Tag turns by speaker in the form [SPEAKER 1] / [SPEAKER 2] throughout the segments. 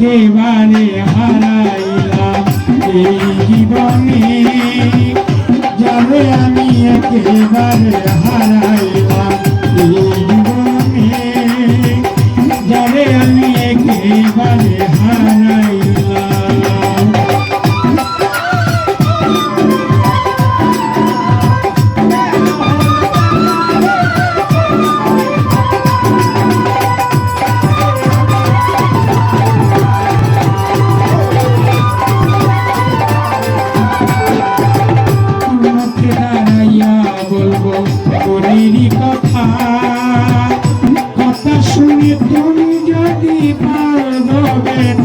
[SPEAKER 1] একেবারে হারাইলাম এই জীবনে। যাবে আমি একেবারে হারাইলাম এই জীবনে। যাবে আমি একেবারে হারাই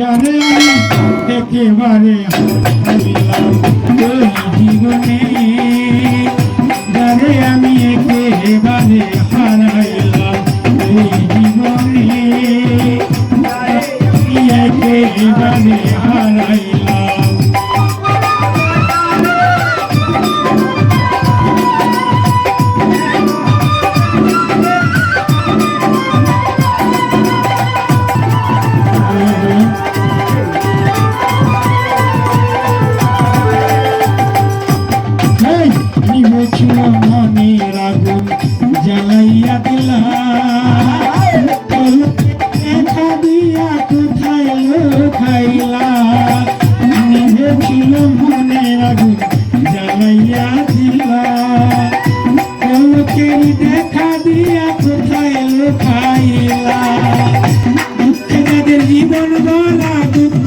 [SPEAKER 1] যারে আমি একেবারে জীবনে দুঃখের দেখা দিয়া কোথায় লোকাইলা? দুঃখে তাদের জীবন গলা দুঃখ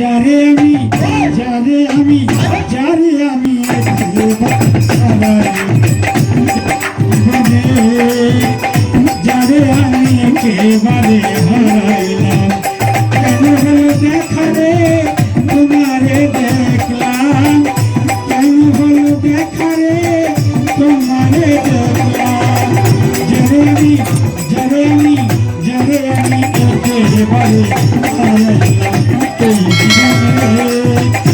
[SPEAKER 1] যারে আমি যারে আমি Thank you.